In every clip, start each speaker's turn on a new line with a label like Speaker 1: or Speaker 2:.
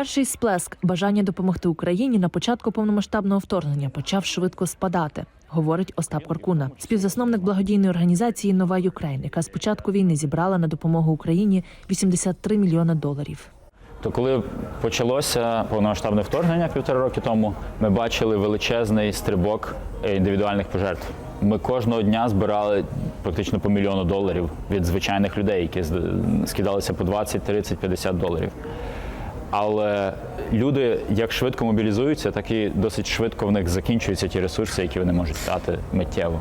Speaker 1: Перший сплеск бажання допомогти Україні на початку повномасштабного вторгнення почав швидко спадати. Говорить Остап Коркуна, співзасновник благодійної організації Нова Юкрейн, яка з початку війни зібрала на допомогу Україні 83 мільйони доларів.
Speaker 2: То коли почалося повномасштабне вторгнення півтора роки тому, ми бачили величезний стрибок індивідуальних пожертв. Ми кожного дня збирали практично по мільйону доларів від звичайних людей, які скидалися по 20, 30, 50 доларів. Але люди як швидко мобілізуються, так і досить швидко в них закінчуються ті ресурси, які вони можуть дати миттєво.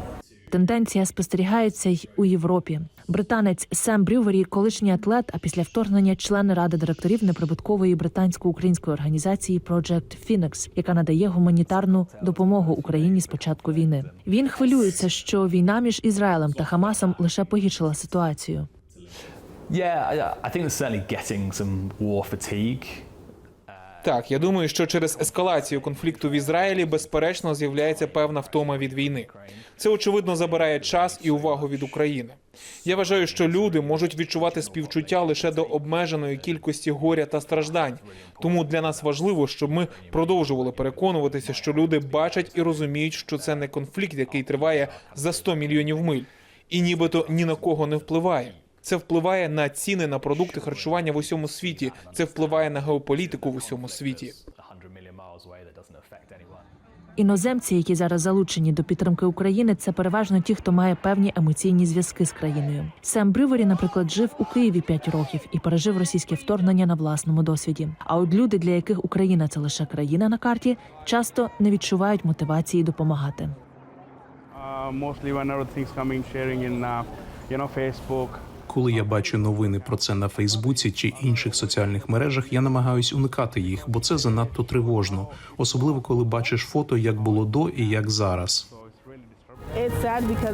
Speaker 1: Тенденція спостерігається й у Європі. Британець Сем Брювері, колишній атлет, а після вторгнення член ради директорів неприбуткової британсько-української організації Project Phoenix, яка надає гуманітарну допомогу Україні з початку війни. Він хвилюється, що війна між Ізраїлем та Хамасом лише погіршила ситуацію.
Speaker 3: Yeah, I, I think there's certainly getting some war fatigue.
Speaker 4: Так, я думаю, що через ескалацію конфлікту в Ізраїлі безперечно з'являється певна втома від війни. Це очевидно забирає час і увагу від України. Я вважаю, що люди можуть відчувати співчуття лише до обмеженої кількості горя та страждань. Тому для нас важливо, щоб ми продовжували переконуватися, що люди бачать і розуміють, що це не конфлікт, який триває за 100 мільйонів миль, і нібито ні на кого не впливає. Це впливає на ціни на продукти харчування в усьому світі. Це впливає на геополітику в усьому світі.
Speaker 3: 100 million miles away that doesn't affect anyone.
Speaker 1: Іноземці, які зараз залучені до підтримки України, це переважно ті, хто має певні емоційні зв'язки з країною. Сем Брювері, наприклад, жив у Києві 5 років і пережив російське вторгнення на власному досвіді. А от люди, для яких Україна це лише країна на карті, часто не відчувають мотивації допомагати.
Speaker 5: Uh, mostly when other coming sharing in uh, you know Facebook
Speaker 6: Коли я бачу новини про це на Фейсбуці чи інших соціальних мережах, я намагаюсь уникати їх, бо це занадто тривожно, особливо коли бачиш фото, як було до і як зараз.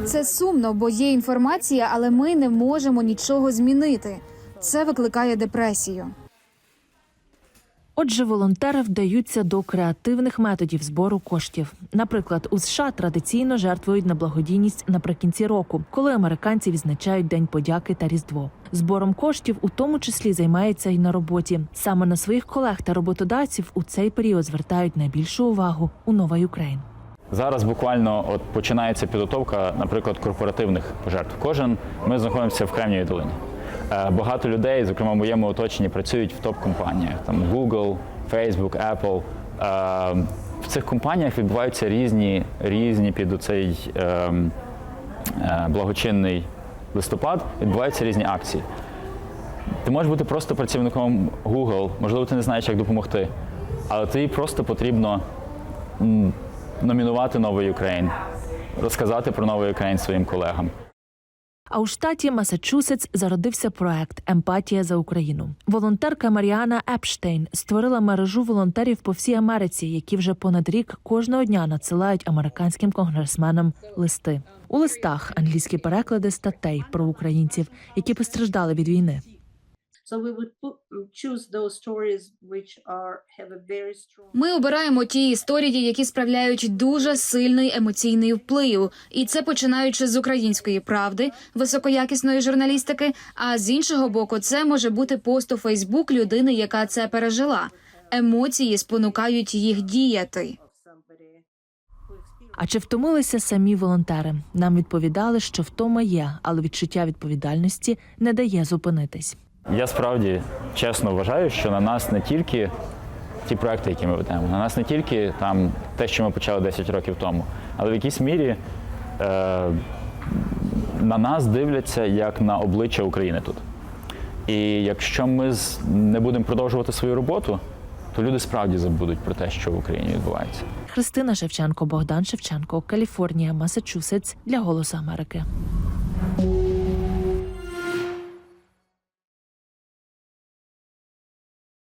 Speaker 7: Це сумно, бо є інформація, але ми не можемо нічого змінити. Це викликає депресію.
Speaker 1: Отже, волонтери вдаються до креативних методів збору коштів. Наприклад, у США традиційно жертвують на благодійність наприкінці року, коли американці відзначають День подяки та Різдво. Збором коштів у тому числі займається й на роботі. Саме на своїх колег та роботодавців у цей період звертають найбільшу увагу у Нова Юкрейн.
Speaker 2: Зараз буквально от починається підготовка, наприклад, корпоративних пожертв. Кожен ми знаходимося в Кремнівій долині. Е, Багато людей, зокрема в моєму оточенні, працюють в топ-компаніях там Google, Facebook, Apple. Е, В цих компаніях відбуваються різні, різні під оцей е, е, благочинний листопад, відбуваються різні акції. Ти можеш бути просто працівником Google, можливо, ти не знаєш, як допомогти, але тобі просто потрібно номінувати новий Україн, розказати про новий Україн своїм колегам.
Speaker 1: А у штаті Масачусетс зародився проект Емпатія за Україну. Волонтерка Маріана Епштейн створила мережу волонтерів по всій Америці, які вже понад рік кожного дня надсилають американським конгресменам листи. У листах англійські переклади статей про українців, які постраждали від війни.
Speaker 8: So we would put, choose those stories which are have a very strong.
Speaker 7: Ми обираємо ті історії, які справляють дуже сильний емоційний вплив, і це починаючи з української правди, високоякісної журналістики. А з іншого боку, це може бути пост у Фейсбук людини, яка це пережила. Емоції спонукають їх діяти.
Speaker 1: А чи втомилися самі волонтери? Нам відповідали, що втома є, але відчуття відповідальності не дає зупинитись.
Speaker 2: Я справді чесно вважаю, що на нас не тільки ті проекти, які ми ведемо, на нас не тільки там те, що ми почали 10 років тому, але в якійсь мірі е, на нас дивляться як на обличчя України тут. І якщо ми не будемо продовжувати свою роботу, то люди справді забудуть про те, що в Україні відбувається.
Speaker 1: Христина Шевченко, Богдан Шевченко, Каліфорнія, Масачусетс для Голосу Америки.